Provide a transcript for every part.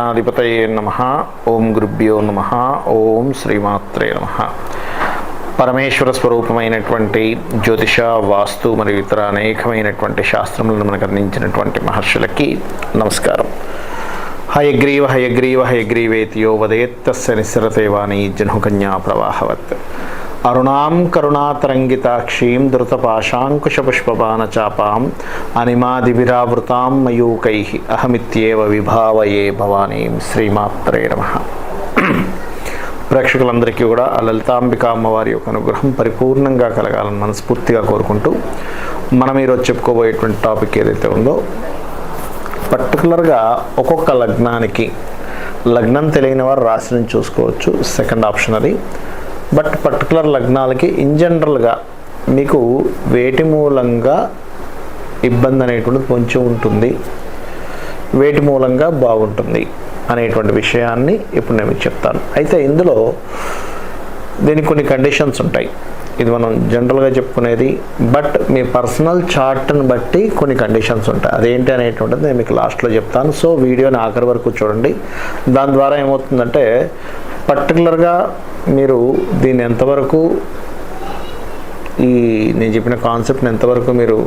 అధిపతయే నమ. ఓం గురుభ్యో నమ. ఓం శ్రీమాత్రే నమ. పరమేశ్వర స్వరూపమైనటువంటి జ్యోతిష వాస్తు మరియు ఇతర అనేకమైనటువంటి శాస్త్రములను మనకు అందించినటువంటి మహర్షులకి నమస్కారం. హయగ్రీవ హయగ్రీవ హయగ్రీవేతియో వదేత్తస్య నిస్సరతే వాణి జనుకన్యా ప్రవాహవత్. అరుణాం కరుణాతరంగితాక్షీం ధృతపాశాంకుశపుష్పబాణచాపాం అనిమాదివిరావృతాం మయూకై అహమిత్యేవ విభావయే భవానీం శ్రీమాత్రే నమ. ప్రేక్షకులందరికీ కూడా ఆ లలితాంబిక అమ్మవారి యొక్క అనుగ్రహం పరిపూర్ణంగా కలగాలని మనస్ఫూర్తిగా కోరుకుంటూ మనం ఈరోజు చెప్పుకోబోయేటువంటి టాపిక్ ఏదైతే ఉందో పర్టికులర్గా ఒక్కొక్క లగ్నానికి లగ్నం తెలియని వారు రాశిని చూసుకోవచ్చు. సెకండ్ ఆప్షన్ అది. బట్ పర్టికులర్ లగ్నాలకి ఇన్ జనరల్గా మీకు వేటి మూలంగా ఇబ్బంది అనేటువంటిది కొంచెం ఉంటుంది. వేటి మూలంగా బాగుంటుంది అనేటువంటి విషయాన్ని ఇప్పుడు నేను మీకు చెప్తాను. అయితే ఇందులో దీనికి కొన్ని కండిషన్స్ ఉంటాయి. ఇది మనం జనరల్గా చెప్పుకునేది. బట్ మీ పర్సనల్ చార్ట్ని బట్టి కొన్ని కండిషన్స్ ఉంటాయి. అదేంటి అనేటువంటిది నేను మీకు లాస్ట్లో చెప్తాను. సో వీడియోని ఆఖరి వరకు చూడండి. దాని ద్వారా ఏమవుతుందంటే పర్టికులర్గా మీరు దీన్ని ఎంతవరకు ఈ నేను చెప్పిన కాన్సెప్ట్ని ఎంతవరకు మీరు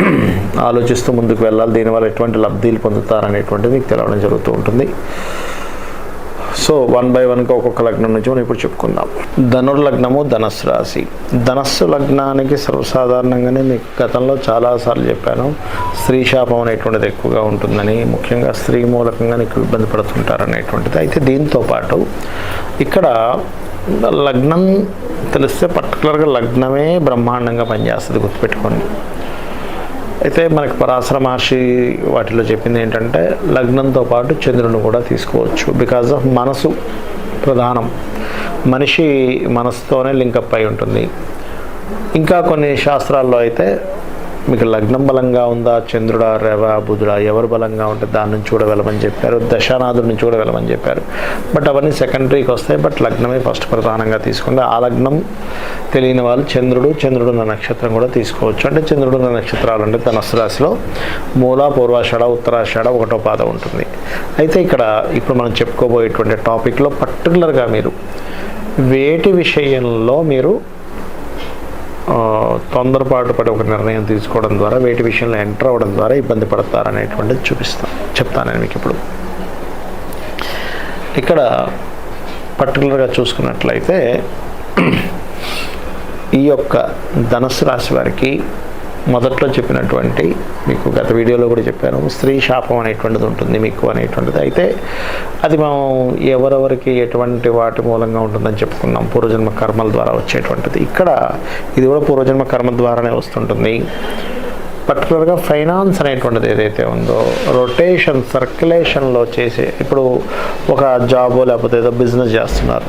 ఆలోచిస్తూ ముందుకు వెళ్ళాలి దీనివల్ల ఎటువంటి లబ్ధీలు పొందుతారనేటువంటిది మీకు తెలవడం జరుగుతూ ఉంటుంది. సో వన్ బై వన్గా ఒక్కొక్క లగ్నం నుంచి మనం ఇప్పుడు చెప్పుకుందాం. ధనుర్లగ్నము ధనస్సు రాశి. ధనస్సు లగ్నానికి సర్వసాధారణంగానే మీకు గతంలో చాలాసార్లు చెప్పాను స్త్రీ శాపం అనేటువంటిది ఎక్కువగా ఉంటుందని ముఖ్యంగా స్త్రీ మూలకంగా నీకు ఇబ్బంది పడుతుంటారు అనేటువంటిది అయితే దీంతో పాటు ఇక్కడ లగ్నం తెలిస్తే పర్టికులర్గా లగ్నమే బ్రహ్మాండంగా పనిచేస్తుంది గుర్తుపెట్టుకోండి. అయితే మనకి పరాశర మహర్షి వాటిలో చెప్పింది ఏంటంటే లగ్నంతో పాటు చంద్రుని కూడా తీసుకోవచ్చు. బికాజ్ ఆఫ్ మనసు ప్రధానం. మనిషి మనసుతోనే లింకప్ అయి ఉంటుంది. ఇంకా కొన్ని శాస్త్రాల్లో అయితే మీకు లగ్నం బలంగా ఉందా? చంద్రుడా రవ బుధుడా ఎవరు బలంగా ఉంటే దాని నుంచి కూడా వెళ్ళమని చెప్పారు. దశానాథుడి నుంచి కూడా వెళ్ళమని చెప్పారు. బట్ అవన్నీ సెకండరీకి వస్తాయి. బట్ లగ్నమే ఫస్ట్ ప్రధానంగా తీసుకుంటే ఆ లగ్నం తెలియని వాళ్ళు చంద్రుడు చంద్రుడున్న నక్షత్రం కూడా తీసుకోవచ్చు. అంటే చంద్రుడున్న నక్షత్రాలు అంటే ధనస్సు రాశిలో మూల పూర్వాషాఢ ఉత్తరాషాఢ ఒకటో పాద ఉంటుంది. అయితే ఇక్కడ ఇప్పుడు మనం చెప్పుకోబోయేటువంటి టాపిక్లో పర్టికులర్గా మీరు వేటి విషయంలో మీరు తొందరపాటు పడి ఒక నిర్ణయం తీసుకోవడం ద్వారా వేటి విషయంలో ఎంటర్ అవ్వడం ద్వారా ఇబ్బంది పడతారు అనేటువంటిది చూపిస్తాను. చెప్తాను మీకు ఇప్పుడు. ఇక్కడ పర్టికులర్గా చూసుకున్నట్లయితే ఈ యొక్క ధనస్సు రాశి వారికి మొదట్లో చెప్పినటువంటి మీకు గత వీడియోలో కూడా చెప్పాను స్త్రీ శాపం అనేటువంటిది ఉంటుంది మీకు అనేటువంటిది. అయితే అది మనం ఎవరెవరికి ఎటువంటి వాటి మూలంగా ఉంటుందని చెప్పుకున్నాం పూర్వజన్మ కర్మల ద్వారా వచ్చేటువంటిది. ఇక్కడ ఇది కూడా పూర్వజన్మ కర్మ ద్వారానే వస్తుంటుంది. పర్టికులర్గా ఫైనాన్స్ అనేటువంటిది ఏదైతే ఉందో రొటేషన్ సర్క్యులేషన్లో చేసే ఇప్పుడు ఒక జాబో లేకపోతే ఏదో బిజినెస్ చేస్తున్నారు.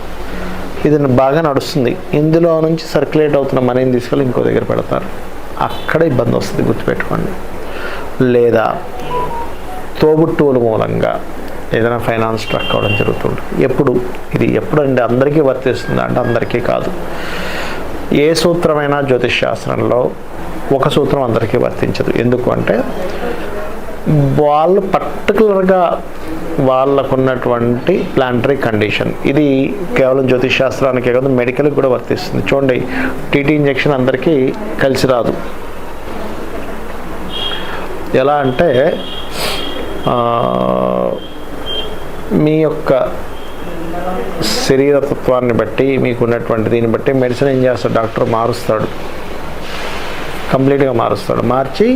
ఇది బాగా నడుస్తుంది. ఇందులో నుంచి సర్క్యులేట్ అవుతున్న మనీని తీసుకెళ్ళి ఇంకో దగ్గర పెడతారు. అక్కడ ఇబ్బంది వస్తుంది గుర్తుపెట్టుకోండి. లేదా తోబుట్టువుల మూలంగా ఏదైనా ఫైనాన్స్ ట్రక్ అవ్వడం జరుగుతుంది ఎప్పుడు? ఇది ఎప్పుడు అంటే అందరికీ వర్తిస్తుందా? అంటే అందరికీ కాదు. ఏ సూత్రమైనా జ్యోతిష్ శాస్త్రంలో ఒక సూత్రం అందరికీ వర్తించదు. ఎందుకు అంటే వాళ్ళు పర్టికులర్గా వాళ్ళకున్నటువంటి ప్లాంటరీ కండిషన్ ఇది కేవలం జ్యోతిష్ శాస్త్రానికే కాదు మెడికల్కి కూడా వర్తిస్తుంది. చూడండి టీటీ ఇంజెక్షన్ అందరికీ కలిసి రాదు. ఎలా అంటే మీ యొక్క శరీరతత్వాన్ని బట్టి మీకు ఉన్నటువంటి దీన్ని బట్టి మెడిసిన్ ఏం చేస్తాడు? డాక్టర్ మారుస్తాడు. కంప్లీట్గా మారుస్తాడు. మార్చి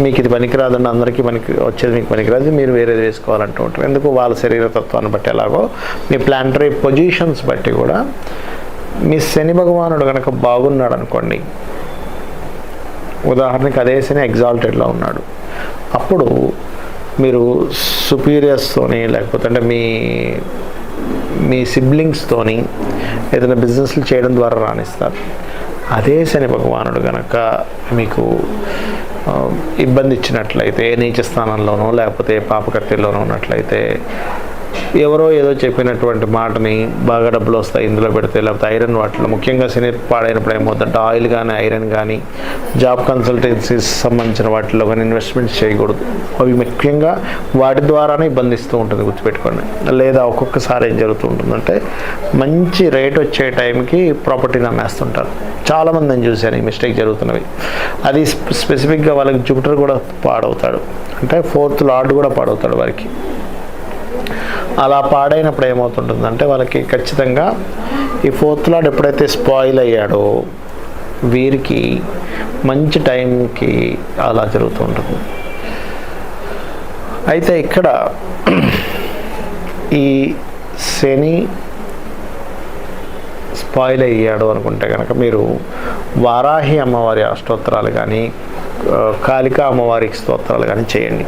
మీకు ఇది పనికిరాదండి అందరికీ పనికి వచ్చేది మీకు పనికిరాదు మీరు వేరేది వేసుకోవాలంటూ ఉంటారు. ఎందుకు? వాళ్ళ శరీరతత్వాన్ని బట్టి ఎలాగో మీ ప్లాంటరీ పొజిషన్స్ బట్టి కూడా మీ శని భగవానుడు కనుక బాగున్నాడు అనుకోండి ఉదాహరణకి అదే శని ఎగ్జాల్టెడ్లో ఉన్నాడు. అప్పుడు మీరు సుపీరియర్స్తోని లేకపోతే అంటే మీ మీ సిబ్లింగ్స్తోని ఏదైనా బిజినెస్లు చేయడం ద్వారా రాణిస్తారు. అదే శని భగవానుడు గనక మీకు ఇబ్బంది ఇచ్చినట్లయితే నీచ స్థానంలోనో లేకపోతే పాపకర్తల్లోనో ఉన్నట్లయితే ఎవరో ఏదో చెప్పినటువంటి మాటని బాగా డబ్బులు వస్తాయి ఇందులో పెడితే లేకపోతే ఐరన్ వాటిలో. ముఖ్యంగా సినీ పాడైనప్పుడు ఏమవుతుందంటే ఆయిల్ కానీ ఐరన్ కానీ జాబ్ కన్సల్టెన్సీస్ సంబంధించిన వాటిలో కానీ ఇన్వెస్ట్మెంట్స్ చేయకూడదు. అవి ముఖ్యంగా వాటి ద్వారానే ఇబ్బందిస్తూ ఉంటుంది గుర్తుపెట్టుకోండి. లేదా ఒక్కొక్కసారి ఏం జరుగుతుంటుందంటే మంచి రేట్ వచ్చే టైంకి ప్రాపర్టీని అమ్మేస్తుంటారు చాలామంది నేను చూశాను ఈ మిస్టేక్ జరుగుతున్నవి. అది స్పెసిఫిక్గా వాళ్ళకి జూపిటర్ కూడా పాడవుతాడు. అంటే ఫోర్త్ లార్డ్ కూడా పాడవుతాడు వారికి. అలా పాడైనప్పుడు ఏమవుతుంటుందంటే వాళ్ళకి ఖచ్చితంగా ఈ ఫోర్త్ లాడ్ ఎప్పుడైతే స్పాయిల్ అయ్యాడో వీరికి మంచి టైంకి అలా జరుగుతూ ఉంటుంది అయితే ఇక్కడ ఈ శని స్పాయిల్ అయ్యాడు అనుకుంటే కనుక మీరు వారాహి అమ్మవారి అష్టోత్తరాలు కానీ కాళికా అమ్మవారి స్తోత్రాలు కానీ చేయండి.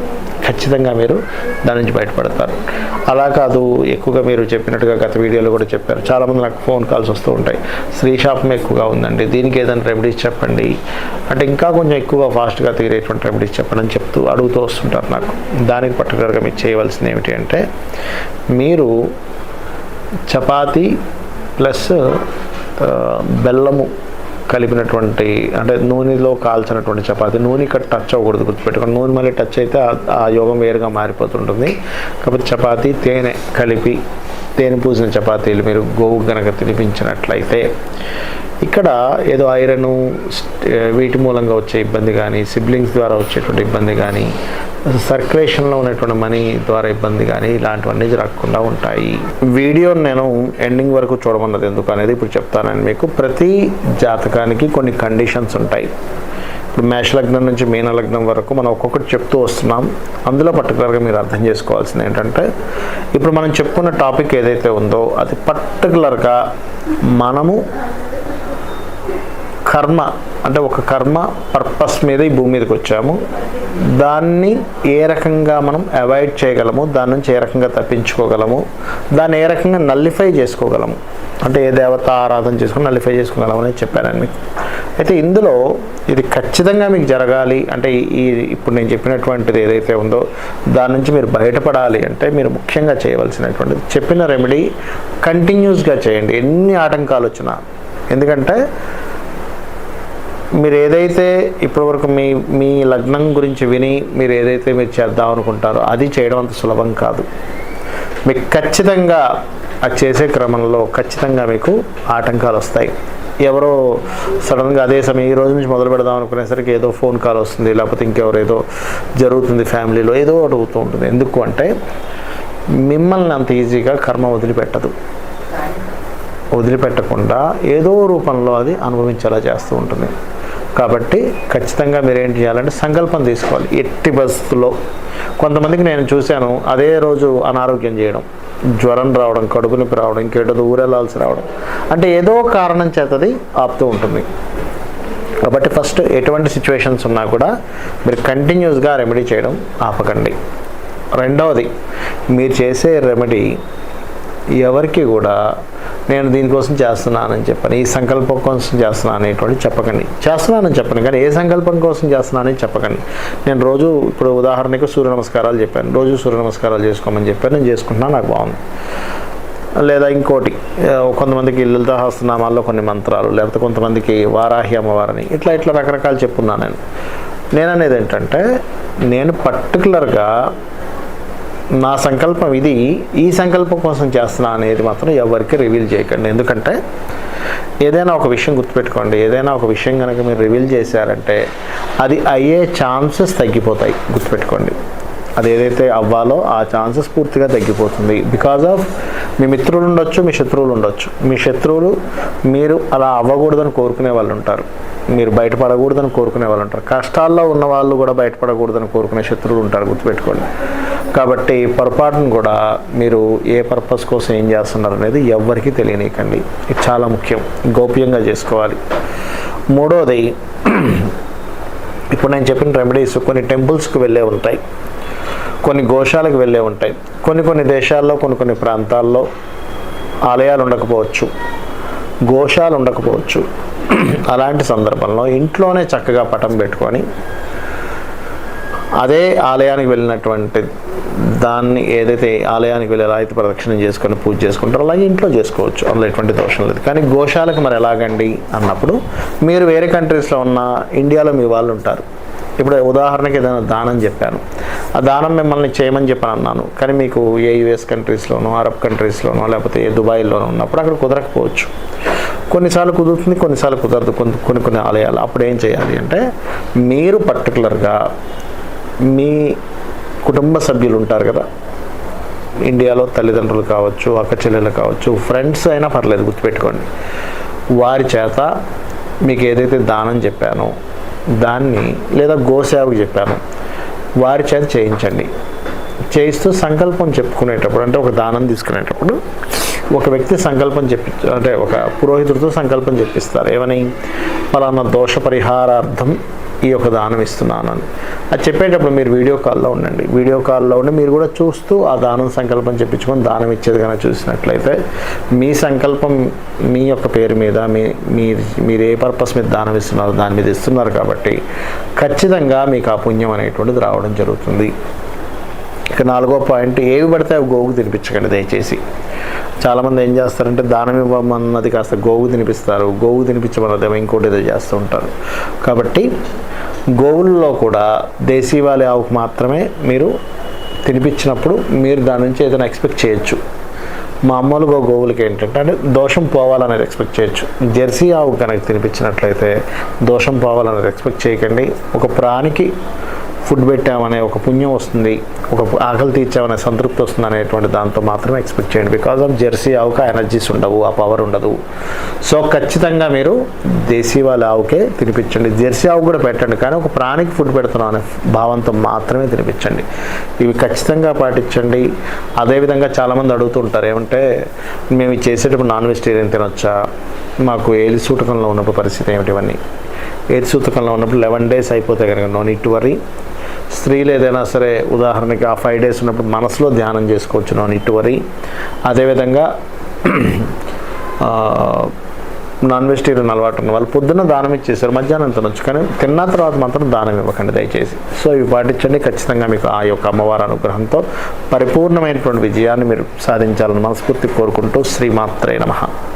ఖచ్చితంగా మీరు దాని నుంచి బయటపడతారు. అలా కాదు ఎక్కువగా మీరు చెప్పినట్టుగా గత వీడియోలో కూడా చెప్పారు. చాలామంది నాకు ఫోన్ కాల్స్ వస్తూ ఉంటాయి. స్త్రీ శాపం ఎక్కువగా ఉందండి. దీనికి ఏదైనా రెమెడీస్ చెప్పండి. అంటే ఇంకా కొంచెం ఎక్కువగా ఫాస్ట్గా తీరేటువంటి రెమెడీస్ చెప్పండి అని చెప్తూ అడుగుతూ వస్తుంటారు నాకు. దానికి పర్టికులర్గా మీరు చేయవలసింది ఏమిటి అంటే మీరు చపాతీ ప్లస్ బెల్లము కలిపినటువంటి అంటే నూనెలో కాల్చినటువంటి చపాతీ నూనె ఇక్కడ టచ్ అవ్వకూడదు గుర్తుపెట్టుకోండి నూనె మళ్ళీ టచ్ అయితే ఆ- యోగం వేరుగా మారిపోతుంటుంది. కాబట్టి చపాతీ తేనె కలిపి తేనె పూసిన చపాతీలు మీరు గోవు గనక తినిపించినట్లయితే ఇక్కడ ఏదో ఐరన్ వీటి మూలంగా వచ్చే ఇబ్బంది కానీ సిబ్లింగ్స్ ద్వారా వచ్చేటువంటి ఇబ్బంది కానీ సర్క్యులేషన్లో ఉన్నటువంటి మనీ ద్వారా ఇబ్బంది కానీ ఇలాంటివన్నీ జరగకుండా ఉంటాయి. వీడియోని నేను ఎండింగ్ వరకు చూడమన్నది ఎందుకు అనేది ఇప్పుడు చెప్తానని మీకు ప్రతి జాతకానికి కొన్ని కండిషన్స్ ఉంటాయి. ఇప్పుడు మేష లగ్నం నుంచి మీన లగ్నం వరకు మనం ఒక్కొక్కటి చెప్తూ వస్తున్నాం. అందులో పర్టికులర్గా మీరు అర్థం చేసుకోవాల్సింది ఏంటంటే ఇప్పుడు మనం చెప్పుకున్న టాపిక్ ఏదైతే ఉందో అది పర్టికులర్గా మనము కర్మ అంటే ఒక కర్మ పర్పస్ మీద ఈ భూమి మీదకి వచ్చాము. దాన్ని ఏ రకంగా మనం అవాయిడ్ చేయగలము? దాని నుంచి ఏ రకంగా తప్పించుకోగలము? దాన్ని ఏ రకంగా నల్లిఫై చేసుకోగలము? అంటే ఏ దేవత ఆరాధన చేసుకుని నల్లిఫై చేసుకోగలము అని చెప్పాను మీకు. అయితే ఇందులో ఇది ఖచ్చితంగా మీకు జరగాలి. అంటే ఈ- ఇప్పుడు నేను చెప్పినటువంటిది ఏదైతే ఉందో దాని నుంచి మీరు బయటపడాలి అంటే మీరు ముఖ్యంగా చేయవలసినటువంటిది చెప్పిన రెమెడీ కంటిన్యూస్గా చేయండి. ఎన్ని ఆటంకాలు వచ్చినా. ఎందుకంటే మీరు ఏదైతే ఇప్పటివరకు మీ మీ లగ్నం గురించి విని మీరు ఏదైతే మీరు చేద్దాం అనుకుంటారో అది చేయడం అంత సులభం కాదు. మీకు ఖచ్చితంగా అది చేసే క్రమంలో ఖచ్చితంగా మీకు ఆటంకాలు వస్తాయి. ఎవరో సడన్గా అదే సమయం ఈ రోజు నుంచి మొదలు పెడదాం అనుకునేసరికి ఏదో ఫోన్ కాల్ వస్తుంది లేకపోతే ఇంకెవరు ఏదో జరుగుతుంది ఫ్యామిలీలో ఏదో అడుగుతూ అవుతూ ఉంటుంది. ఎందుకు అంటే మిమ్మల్ని అంత ఈజీగా కర్మ వదిలిపెట్టదు. వదిలిపెట్టకుండా ఏదో రూపంలో అది అనుభవించేలా చేస్తూ ఉంటుంది. కాబట్టి ఖచ్చితంగా మీరు ఏం చేయాలంటే సంకల్పం తీసుకోవాలి. ఎట్టి పరిస్థితుల్లో కొంతమందికి నేను చూశాను అదే రోజు అనారోగ్యం చేయడం జ్వరం రావడం కడుపు నొప్పి రావడం ఇంకేటో ఊరెళ్ళాల్సి రావడం. అంటే ఏదో కారణం చేతది ఆపుతూ ఉంటుంది. కాబట్టి ఫస్ట్ ఎటువంటి సిచ్యువేషన్స్ ఉన్నా కూడా మీరు కంటిన్యూస్గా రెమెడీ చేయడం ఆపకండి. రెండవది మీరు చేసే రెమెడీ ఎవరికి కూడా నేను దీనికోసం చేస్తున్నానని చెప్పాను ఈ సంకల్పం కోసం చేస్తున్నాను అనేటువంటి చెప్పకండి. చేస్తున్నానని చెప్పను కానీ ఏ సంకల్పం కోసం చేస్తున్నానని చెప్పకండి. నేను రోజు ఇప్పుడు ఉదాహరణకు సూర్య నమస్కారాలు చెప్పాను. రోజు సూర్య నమస్కారాలు చేసుకోమని చెప్పాను. నేను చేసుకుంటున్నాను నాకు బాగుంది. లేదా ఇంకోటి కొంతమందికి లలితా హస్తనామాల్లో కొన్ని మంత్రాలు లేకపోతే కొంతమందికి వారాహి అమ్మవారిని ఇట్లా ఇట్లా రకరకాలు చెప్పున్నాను నేను. నేను అనేది ఏంటంటే నేను పర్టికులర్గా నా సంకల్పం ఇది ఈ సంకల్పం కోసం చేస్తున్నా అనేది మాత్రం ఎవరికి రివీల్ చేయకండి. ఎందుకంటే ఏదైనా ఒక విషయం గుర్తుపెట్టుకోండి. ఏదైనా ఒక విషయం కనుక మీరు రివీల్ చేశారంటే అది అయ్యే ఛాన్సెస్ తగ్గిపోతాయి. గుర్తుపెట్టుకోండి. అది ఏదైతే అవ్వాలో ఆ ఛాన్సెస్ పూర్తిగా తగ్గిపోతుంది. బికాజ్ ఆఫ్ మీ మిత్రులు ఉండొచ్చు మీ శత్రువులు ఉండొచ్చు. మీ శత్రువులు మీరు అలా అవ్వకూడదని కోరుకునే వాళ్ళు ఉంటారు. మీరు బయటపడకూడదని కోరుకునే వాళ్ళు ఉంటారు. కష్టాల్లో ఉన్న వాళ్ళు కూడా బయటపడకూడదని కోరుకునే శత్రువులు ఉంటారు. గుర్తుపెట్టుకోండి. కాబట్టి పొరపాటును కూడా మీరు ఏ పర్పస్ కోసం ఏం చేస్తున్నారు అనేది ఎవ్వరికీ తెలియనీయకండి. ఇది చాలా ముఖ్యం. గోప్యంగా చేసుకోవాలి. మూడోది ఇప్పుడు నేను చెప్పిన రెమెడీస్ కొన్ని టెంపుల్స్కి వెళ్ళే ఉంటాయి. కొన్ని గోశాలకు వెళ్ళే ఉంటాయి. కొన్ని కొన్ని దేశాల్లో కొన్ని కొన్ని ప్రాంతాల్లో ఆలయాలు ఉండకపోవచ్చు. గోశాలు ఉండకపోవచ్చు. అలాంటి సందర్భంలో ఇంట్లోనే చక్కగా పటం పెట్టుకొని అదే ఆలయానికి వెళ్ళినటువంటి దాన్ని ఏదైతే ఆలయానికి వెళ్ళి ఎలా అయితే ప్రదక్షిణం చేసుకొని పూజ చేసుకుంటారో అలాగే ఇంట్లో చేసుకోవచ్చు. అందులో ఎటువంటి దోషం లేదు. కానీ గోశాలకు మరి ఎలాగండి అన్నప్పుడు మీరు వేరే కంట్రీస్లో ఉన్న ఇండియాలో మీ వాళ్ళు ఉంటారు. ఇప్పుడు ఉదాహరణకి ఏదైనా దానం చెప్పాను. ఆ దానం మిమ్మల్ని చేయమని చెప్పని అన్నాను కానీ మీకు ఏ యుఎస్ కంట్రీస్లోనో అరబ్ కంట్రీస్లోనో లేకపోతే ఏ దుబాయ్లోనో ఉన్నప్పుడు అక్కడ కుదరకపోవచ్చు. కొన్నిసార్లు కుదురుతుంది కొన్నిసార్లు కుదరదు. కొన్ని కొన్ని కొన్ని ఆలయాలు అప్పుడు ఏం చేయాలి అంటే మీరు పర్టికులర్గా మీ కుటుంబ సభ్యులు ఉంటారు కదా? ఇండియాలో తల్లిదండ్రులు కావచ్చు అక్క చెల్లెలు కావచ్చు ఫ్రెండ్స్ అయినా పర్లేదు గుర్తుపెట్టుకోండి. వారి చేత మీకు ఏదైతే దానం చెప్పానో దాన్ని లేదా గోసేవకు చెప్పాను వారి చేత చేయించండి. చేయిస్తూ సంకల్పం చెప్పుకునేటప్పుడు అంటే ఒక దానం తీసుకునేటప్పుడు ఒక వ్యక్తి సంకల్పం చెప్పి అంటే ఒక పురోహితుడితో సంకల్పం చెప్పిస్తారు. ఏమని? ఫలానా దోష పరిహారార్థం ఈ యొక్క దానం ఇస్తున్నానని. అది చెప్పేటప్పుడు మీరు వీడియో కాల్లో ఉండండి. వీడియో కాల్లో ఉండి మీరు కూడా చూస్తూ ఆ దానం సంకల్పం చెప్పించుకొని దానం ఇచ్చేది కనుక చూసినట్లయితే మీ సంకల్పం మీ యొక్క పేరు మీద మీ మీరు ఏ పర్పస్ మీద దానం ఇస్తున్నారో దాని మీద ఇస్తున్నారు కాబట్టి ఖచ్చితంగా మీకు ఆ పుణ్యం అనేటువంటిది రావడం జరుగుతుంది. ఇక నాలుగో పాయింట్ ఏవి పడితే అవి గోగు తినిపించకండి దయచేసి. చాలామంది ఏం చేస్తారంటే దానం ఇవ్వమన్నది కాస్త గోవు తినిపిస్తారు. గోవు తినిపించమన్నది ఇంకోటి ఏదో చేస్తూ ఉంటారు. కాబట్టి గోవుల్లో కూడా దేశీవాళి ఆవుకు మాత్రమే మీరు తినిపించినప్పుడు మీరు దాని నుంచి ఏదైనా ఎక్స్పెక్ట్ చేయొచ్చు. మామూలుగా గోవులకి ఏంటంటే అంటే దోషం పోవాలనేది ఎక్స్పెక్ట్ చేయొచ్చు. జెర్సీ ఆవు కనుక తినిపించినట్లయితే దోషం పోవాలనేది ఎక్స్పెక్ట్ చేయకండి. ఒక ప్రాణికి ఫుడ్ పెట్టామనే ఒక పుణ్యం వస్తుంది ఒక ఆకలి తీర్చామనే సంతృప్తి వస్తుంది అనేటువంటి దాంతో మాత్రమే ఎక్స్పెక్ట్ చేయండి. బికాజ్ ఆఫ్ జెర్సీ ఆవుకి ఎనర్జీస్ ఉండవు ఆ పవర్ ఉండదు. సో ఖచ్చితంగా మీరు దేశీ వాళ్ళ ఆవుకే తినిపించండి. జెర్సీ ఆవు కూడా పెట్టండి కానీ ఒక ప్రాణికి ఫుడ్ పెడుతున్నాం అనే భావంతో మాత్రమే తినిపించండి. ఇవి ఖచ్చితంగా పాటించండి. అదేవిధంగా చాలామంది అడుగుతుంటారు ఏమంటే మేము చేసేటప్పుడు నాన్ వెజిటేరియన్ తినొచ్చా? మాకు ఏలి సూటకంలో ఉన్నప్పుడు పరిస్థితి ఏమిటి ఇవన్నీ? ఏది సూతకంలో ఉన్నప్పుడు లెవెన్ డేస్ అయిపోతే కనుక నో నీట్ వరీ స్త్రీలు ఏదైనా సరే ఉదాహరణకి ఆ ఫైవ్ డేస్ ఉన్నప్పుడు మనసులో ధ్యానం చేసుకోవచ్చు నో ఇటువరి అదేవిధంగా నాన్ వెజిటేరియన్ అలవాటు ఉన్న వాళ్ళు పొద్దున్న దానం ఇచ్చేసారు మధ్యాహ్నం తినొచ్చు కానీ తిన్న తర్వాత మాత్రం దానం ఇవ్వకండి దయచేసి. సో ఇవి పాటించండి. ఖచ్చితంగా మీకు ఆ యొక్క అమ్మవారి అనుగ్రహంతో పరిపూర్ణమైనటువంటి విజయాన్ని మీరు సాధించాలని మనస్ఫూర్తి కోరుకుంటూ శ్రీమాత్రే నమ.